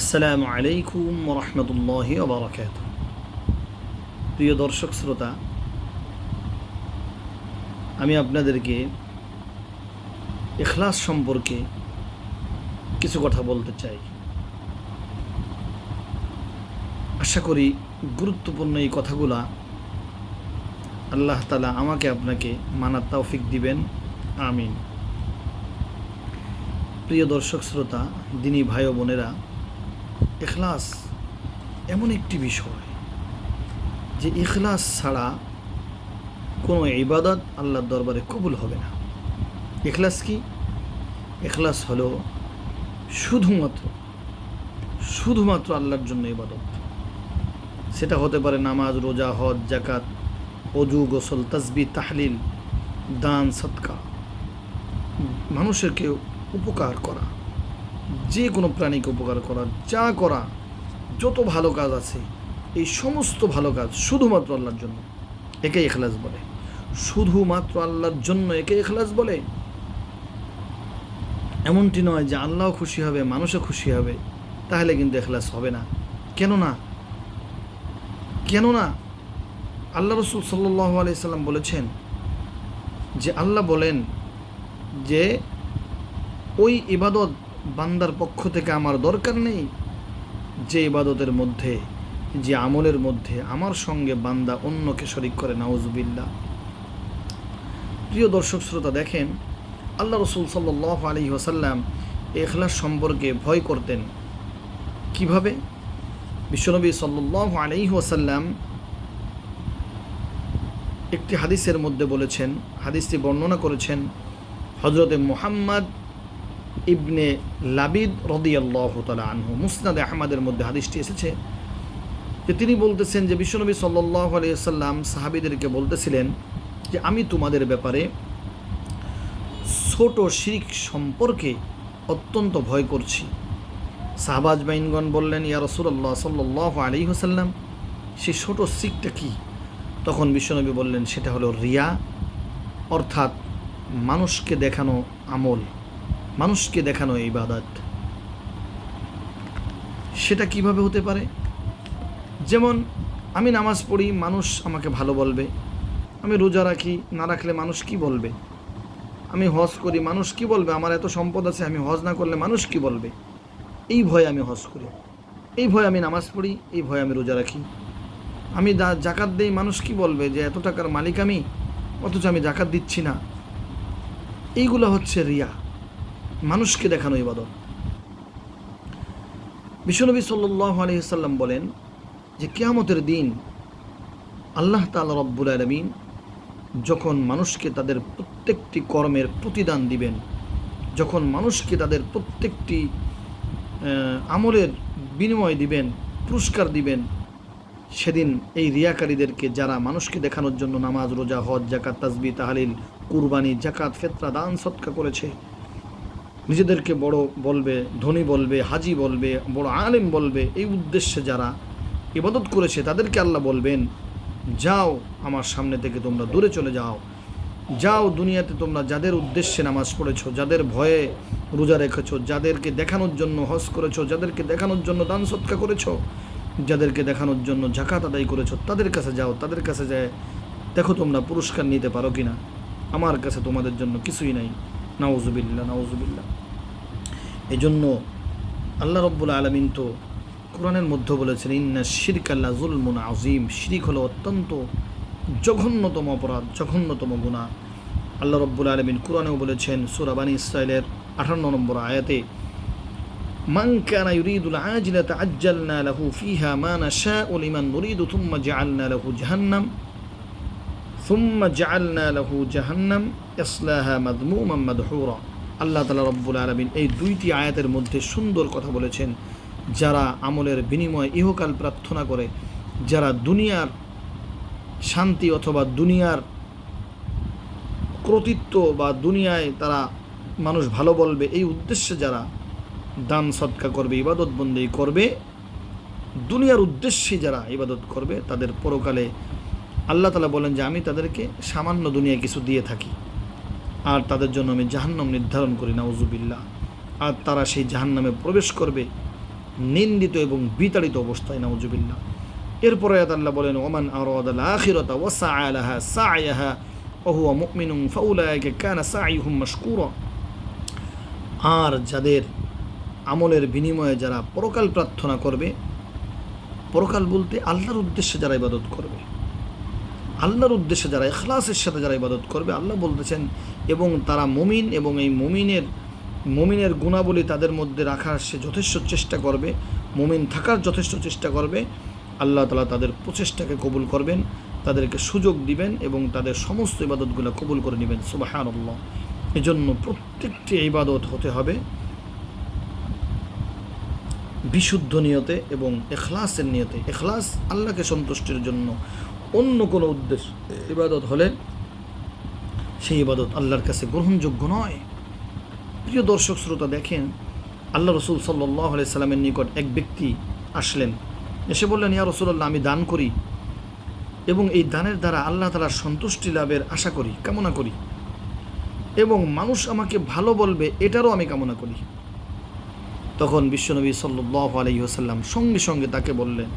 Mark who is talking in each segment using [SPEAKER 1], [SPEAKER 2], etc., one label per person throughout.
[SPEAKER 1] আসসালামু আলাইকুম রহমতুল্লাহ আবরাকাত প্রিয় দর্শক শ্রোতা, আমি আপনাদেরকে এখলাস সম্পর্কে কিছু কথা বলতে চাই। আশা করি গুরুত্বপূর্ণ এই কথাগুলা আল্লাহ তালা আমাকে আপনাকে মানার তৌফিক দিবেন। আমিন। প্রিয় দর্শক শ্রোতা, দিনী ভাই বোনেরা এখলাস এমন একটি বিষয় যে ইখলাস ছাড়া কোনো ইবাদত আল্লাহর দরবারে কবুল হবে না। এখলাস কি? এখলাস হলো শুধুমাত্র শুধুমাত্র আল্লাহর জন্য ইবাদত। সেটা হতে পারে নামাজ, রোজা, হজ জাকাত অজু, গোসল, তসবি, তাহলিল, দান সৎকা মানুষেরকে উপকার করা যে কোনো প্রাণীকে উপকার করা, যা করা, যত ভালো কাজ আছে, এই সমস্ত ভালো কাজ শুধুমাত্র আল্লাহর জন্য। একে এখলাস বলে। শুধুমাত্র আল্লাহর জন্য একে এখলাস বলে। এমনটি নয় যে আল্লাহ খুশি হবে, মানুষও খুশি হবে, তাহলে কিন্তু এখলাস হবে না। কেন না? কেন না? আল্লাহ রসুল সাল্লাহ আলাইসাল্লাম বলেছেন যে আল্লাহ বলেন যে ওই ইবাদত বান্দার পক্ষ থেকে আমার দরকার নেই যে ইবাদতের মধ্যে, যে আমলের মধ্যে আমার সঙ্গে বান্দা অন্যকে শরিক করে নাউজুবিল্লা প্রিয় দর্শক শ্রোতা, দেখেন, আল্লাহ রসুল সাল্লাহ আলী ওসাল্লাম এখলাস সম্পর্কে ভয় করতেন। কীভাবে? বিশ্বনবী সাল্লাহ আলী ওসাল্লাম একটি হাদিসের মধ্যে বলেছেন, হাদিসটি বর্ণনা করেছেন হজরতে মোহাম্মদ ইবনে লাবিদ রদিয়াল্লাহ তালা আনহু, মুসনাদ আহমদের মধ্যে হাদিসটি এসেছে যে তিনি বলতেছেন যে বিশ্বনবী সাল্লাহ আলিয়াল্লাম সাহাবিদেরকে বলতেছিলেন যে আমি তোমাদের ব্যাপারে ছোট শিরিক সম্পর্কে অত্যন্ত ভয় করছি। সাহবাজ বাইনগণ বললেন, ইয়া রসুল্লাহ সাল্লাহ আলী হোসাল্লাম সেই ছোট শিখটা কি? তখন বিশ্বনবী বললেন, সেটা হলো রিয়া, অর্থাৎ মানুষকে দেখানো আমল। মানুষকে দেখানো এই বাদাত সেটা কীভাবে হতে পারে? যেমন, আমি নামাজ পড়ি, মানুষ আমাকে ভালো বলবে। আমি রোজা রাখি, না রাখলে মানুষ কি বলবে? আমি হজ করি, মানুষ কি বলবে? আমার এত সম্পদ আছে, আমি হজ না করলে মানুষ কি বলবে? এই ভয়ে আমি হজ করি। এই ভয়ে আমি নামাজ পড়ি, এই ভয়ে আমি রোজা রাখি। আমি জাকাত দেই, মানুষ কি বলবে যে এত টাকার মালিক আমি? অথচ আমি জাকাত দিচ্ছি না। এইগুলো হচ্ছে রিয়া। মানুষকে দেখানো ইবাদত। বিশ্বনবী সাল্লাহ বলেন যে কেয়ামতের দিন আল্লাহ তালা রব্বুল আলমিন যখন মানুষকে তাদের প্রত্যেকটি কর্মের প্রতিদান দিবেন, যখন মানুষকে তাদের প্রত্যেকটি আমলের বিনিময় দিবেন, পুরস্কার দিবেন, সেদিন এই রিয়াকারীদেরকে যারা মানুষকে দেখানোর জন্য নামাজ, রোজা, হজ জাকাত তাজবি তাহালিল, কুরবানি জাকাত ফেতরা, দান, সৎকা করেছে নিজেদেরকে বড় বলবে, ধনী বলবে, হাজি বলবে, বড় আলেম বলবে, এই উদ্দেশ্যে যারা ইবাদত করেছে তাদেরকে আল্লাহ বলবেন, যাও আমার সামনে থেকে তোমরা দূরে চলে যাও। যাও দুনিয়াতে তোমরা যাদের উদ্দেশ্যে নামাজ পড়েছো, যাদের ভয়ে রোজা রেখেছো, যাদেরকে দেখানোর জন্য হজ করেছ, যাদেরকে দেখানোর জন্য দান সৎকা করেছ, যাদেরকে দেখানোর জন্য জাকাত আদায় করেছ, তাদের কাছে যাও, তাদের কাছে যায় দেখো তোমরা পুরস্কার নিতে পারো কি না আমার কাছে তোমাদের জন্য কিছুই নাই। নাউজুবিল্লা নাউজুবিল্লা এই জন্য আল্লাহ রব্বুল আলমিন তো কোরআনের মধ্যে বলেছেন ইন্না শিরক আল্লাহ জুলমুন আজিম শিরিক হলো অত্যন্ত জঘন্যতম অপরাধ জঘন্যতম গুণা আল্লাহ রব্বুল আলমিন কোরআনেও বলেছেন সুরাবানী ইসরায়েলের আঠান্ন নম্বর আয়াতে من كان يريد العاجلة عجلنا له فيها ما نشاء لمن نريد ثم جعلنا له جهنم সুম্মা জাআলনা লাহু জাহান্নাম ইসলাহা মাদমুমাম মাদহুরা আল্লাহ তালা রব্বুল আলমিন এই দুইটি আয়াতের মধ্যে সুন্দর কথা বলেছেন। যারা আমলের বিনিময়ে ইহকাল প্রার্থনা করে, যারা দুনিয়ার শান্তি অথবা দুনিয়ার ক্রতিত্ব বা দুনিয়ায় তারা মানুষ ভালো বলবে, এই উদ্দেশ্যে যারা দান, সৎকা করবে ইবাদত বন্দী করবে, দুনিয়ার উদ্দেশ্যে যারা ইবাদত করবে, তাদের পরকালে আল্লাহ তালা বলেন যে আমি তাদেরকে সামান্য দুনিয়া কিছু দিয়ে থাকি। আর তাদের জন্য আমি জাহান্নাম নির্ধারণ করি না উজুবিল্লা আর তারা সেই জাহান্নামে প্রবেশ করবে নিন্দিত এবং বিতাড়িত অবস্থায়, নাউজুবিল্লাহ। এরপরে আল্লাহ বলেন, ওমান আরাদাল আখিরাতা ওয়া সাআলাহা সাআয়াহা ওয়া হুয়া মুমিনুন ফাউলাইকা কানা সাইহুম মাশকুরা। আর যাদের আমলের বিনিময়ে যারা পরকাল প্রার্থনা করবে, পরকাল বলতে আল্লাহর উদ্দেশ্যে যারা ইবাদত করবে। আল্লাহর উদ্দেশ্যে যারা এখলাসের সাথে যারা ইবাদত করবে, আল্লাহ বলতেছেন, এবং তারা মমিন এবং এই মমিনের মমিনের গুণাবলী তাদের মধ্যে রাখার সে যথেষ্ট চেষ্টা করবে, মমিন থাকার যথেষ্ট চেষ্টা করবে, আল্লাহ তালা তাদের প্রচেষ্টাকে কবুল করবেন, তাদেরকে সুযোগ দিবেন এবং তাদের সমস্ত ইবাদতগুলো কবুল করে নেবেন সুবাহান আল্লাহ এজন্য প্রত্যেকটি ইবাদত হতে হবে বিশুদ্ধ নিয়তে এবং এখলাসের নিয়তে। এখলাস আল্লাহকে সন্তুষ্টির জন্য। অন্য কোনো উদ্দেশ্য। ইবাদত হলে সেই ইবাদত আল্লাহর কাছে গ্রহণযোগ্য নয়। প্রিয় দর্শক, শ্রোতা, দেখেন, আল্লাহ রসুল সাল্লাহ সাল্লামের নিকট এক ব্যক্তি আসলেন। এসে বললেন, ইয়া রসুল্লাহ আমি দান করি এবং এই দানের দ্বারা আল্লাহ তালার সন্তুষ্টি লাভের আশা করি, কামনা করি এবং মানুষ আমাকে ভালো বলবে, এটারও আমি কামনা করি। তখন বিশ্বনবী সাল্লাহ আলহিহাসাল্লাম সঙ্গে সঙ্গে তাকে বললেন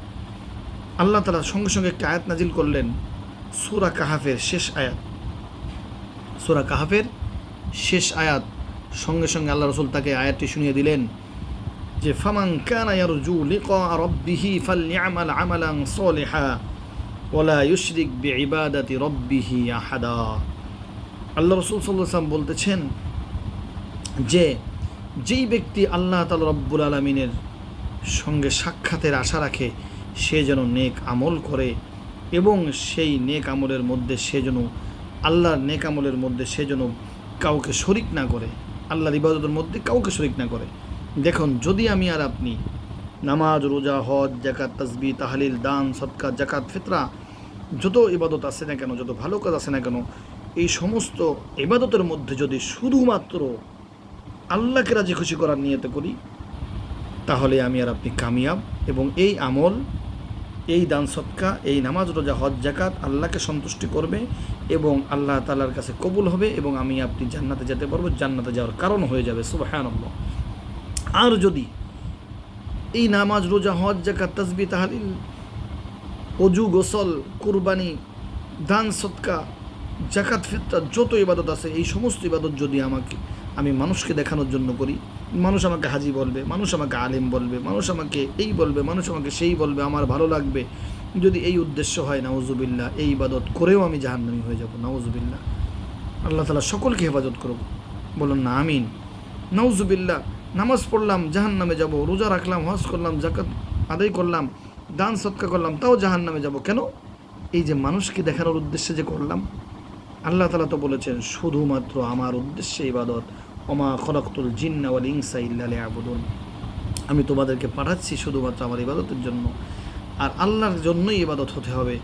[SPEAKER 1] আল্লাহ তালা সঙ্গে সঙ্গে একটা আয়াত নাজিল করলেন, সুরা কাহাফের শেষ আয়াত। সুরা কাহাফের শেষ আয়াত। সঙ্গে সঙ্গে আল্লাহ রসুল তাকে আয়াতটি শুনিয়ে দিলেন যে, ফামান কানা ইয়ারজু লিকা রাব্বিহি ফালইআমাল আমালান সালিহা ওয়ালা ইউশরিক বিইবাদাতি রব্বিহি আহাদা। আল্লাহ রসুল সাল্লাল্লাহু বলতেছেন যে, যেই ব্যক্তি আল্লাহ তাআলা রব্বুল আলামিনের সঙ্গে সাক্ষাতের আশা রাখে সে যেন নেক আমল করে এবং সেই নেক আমলের মধ্যে সে যেন, আল্লাহর নেক আমলের মধ্যে সে যেন কাউকে শরিক না করে, আল্লাহর ইবাদতের মধ্যে কাউকে শরিক না করে। দেখুন, যদি আমি আর আপনি নামাজ, রোজা, হজ জাকাত তসবি তাহলিল, দান সৎকার জাকাত ফিতরা, যত ইবাদত আছে না কেন, যত ভালো কাজ আছে না কেন, এই সমস্ত ইবাদতের মধ্যে যদি শুধুমাত্র আল্লাহকে রাজি খুশি করার নিয়তে করি, তাহলে আমি আর আপনি কামিয়াব এবং এই আমল এই দান সৎকা, এই নামাজ, রোজা, হজ জাকাত আল্লাহকে সন্তুষ্টি করবে এবং আল্লাহ তালার কাছে কবুল হবে এবং আমি আপনি জান্নাতে যেতে পারব। জান্নাতে যাওয়ার কারণ হয়ে যাবে। সুবাহান আর যদি এই নামাজ, রোজা, হজ জাকাত তসবি তাহালিল, অজু, গোসল, কুরবানি, দান সৎকা জাকাত ফিতরা, যত ইবাদত আছে, এই সমস্ত ইবাদত যদি আমাকে আমি মানুষকে দেখানোর জন্য করি। মানুষ আমাকে হাজি বলবে, মানুষ আমাকে আলেম বলবে, মানুষ আমাকে এই বলবে, মানুষ আমাকে সেই বলবে, আমার ভালো লাগবে। যদি এই উদ্দেশ্য হয়, নাউজুবিল্লাহ, এই ইবাদত করেও আমি জাহান্নামি হয়ে যাব, নাউজুবিল্লাহ। আল্লাহ তালা সকলকে হেফাজত করব বলুন না, আমিন। নাউজুবিল্লাহ, নামাজ পড়লাম জাহান নামে যাব, রোজা রাখলাম, হজ করলাম জাকাত আদায় করলাম, দান সৎকা করলাম, তাও জাহান নামে যাব। কেন? এই যে মানুষকে দেখানোর উদ্দেশ্যে যে করলাম আল্লাহ তালা তো বলেছেন, শুধুমাত্র আমার উদ্দেশ্যে ইবাদত, ওমা খরকতুল জিন্নাওয়াল ইংসা ইল্লা আবুদুন আমি তোমাদেরকে পাঠাচ্ছি শুধুমাত্র আমার ইবাদতের জন্য। আর আল্লাহর জন্যই ইবাদত হতে হবে।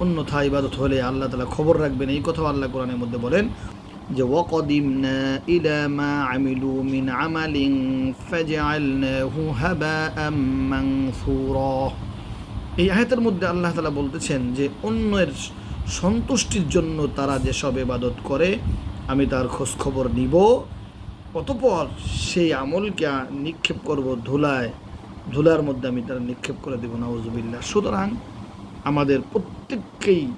[SPEAKER 1] অন্যথা ইবাদত হলে আল্লাহ তালা খবর রাখবেন। এই কথাও আল্লাহ কোরআনের মধ্যে বলেন যে মা এই আয়াতের মধ্যে আল্লাহ তালা বলতেছেন যে, অন্যের সন্তুষ্টির জন্য তারা যেসব ইবাদত করে, আমি তার খোঁজখবর নিব। অতপর সেই আমলকে নিক্ষেপ করব ধুলায়। ধুলার মধ্যে আমি তারা নিক্ষেপ করে দেব নওয়াজবিল্লা সুতরাং আমাদের প্রত্যেককেই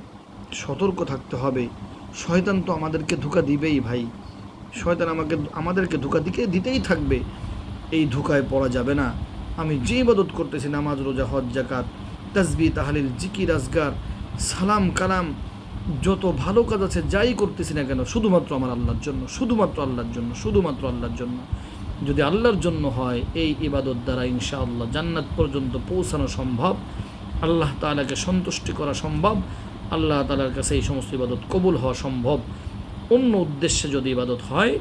[SPEAKER 1] সতর্ক থাকতে হবে। শয়তান তো আমাদেরকে ধোকা দিবেই ভাই। শয়তান আমাকে, আমাদেরকে ধোকা দিকে দিতেই থাকবে। এই ধোকায় পড়া যাবে না। আমি যে ইবাদত করতেছি, নামাজ, রোজা, হজ জাকাত তাসবি তাহালিল, জিকির, আজগার সালাম, কালাম, যত ভালো কাজ আছে, যাই করতেছি না কেন, শুধুমাত্র আমার আল্লাহর জন্য, শুধুমাত্র আল্লাহর জন্য, শুধুমাত্র আল্লাহর জন্য। যদি আল্লাহর জন্য হয়, এই ইবাদত দ্বারা ইনশাআল্লাহ জান্নাত পর্যন্ত পৌঁছানো সম্ভব। আল্লাহ তালাকে সন্তুষ্টি করা সম্ভব। আল্লাহ তালার কাছে এই সমস্ত ইবাদত কবুল হওয়া সম্ভব। অন্য উদ্দেশ্যে যদি ইবাদত হয়,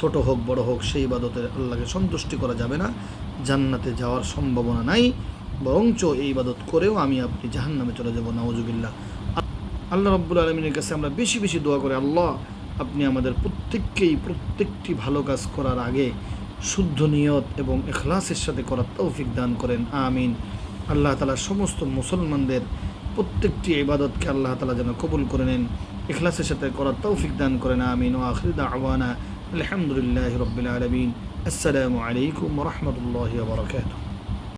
[SPEAKER 1] ছোট হোক, বড় হোক, সেই ইবাদতের আল্লাহকে সন্তুষ্টি করা যাবে না। জান্নাতে যাওয়ার সম্ভাবনা নাই। বরঞ্চ এই ইবাদত করেও আমি আপনি জাহান্নামে চলে যাব নওয়াজুবিল্লাহ আল্লাহ রব্বুল আলমিনের কাছে আমরা বেশি বেশি দোয়া করে, আল্লাহ, আপনি আমাদের প্রত্যেককেই প্রত্যেকটি ভালো কাজ করার আগে শুদ্ধ নিয়ত এবং এখলাসের সাথে করার তৌফিক দান করেন, আমিন। আল্লাহ তালা সমস্ত মুসলমানদের প্রত্যেকটি ইবাদতকে আল্লাহ তালা যেন কবুল করে নেন এখলাসের সাথে করার তৌফিক দান করেন, আমিন। ও আখরিদা আওয়ানা আলহামদুলিল্লাহ রবিল আলমিন। আসসালামু আলাইকুম রহমতুল্লাহ বরকাত